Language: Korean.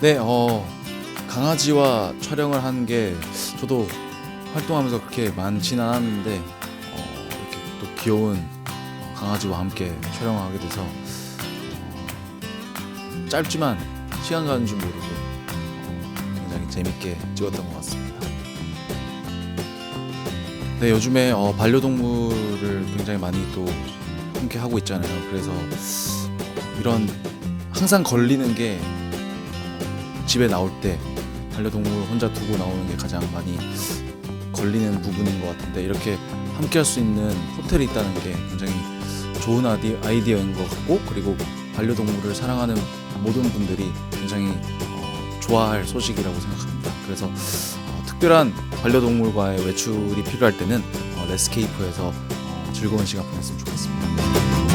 네, 어, 강아지와 촬영을 한 게 저도 활동하면서 그렇게 많지는 않았는데 어, 이렇게 또 귀여운 어, 강아지와 함께 촬영을 하게 돼서 어, 짧지만 시간 가는 줄 모르고 어, 굉장히 재밌게 찍었던 것 같습니다. 네, 요즘에 어, 반려동물을 굉장히 많이 또 함께 하고 있잖아요. 그래서 어, 이런 항상 걸리는 게 집에 나올 때 반려동물 혼자 두고 나오는 게 가장 많이 걸리는 부분인 것 같은데 이렇게 함께 할 수 있는 호텔이 있다는 게 굉장히 좋은 아이디, 아이디어인 것 같고 그리고 반려동물을 사랑하는 모든 분들이 굉장히 어, 좋아할 소식이라고 생각합니다. 그래서 어, 특별한 반려동물과의 외출이 필요할 때는 어, 레스케이프에서 어, 즐거운 시간 보냈으면 좋겠습니다.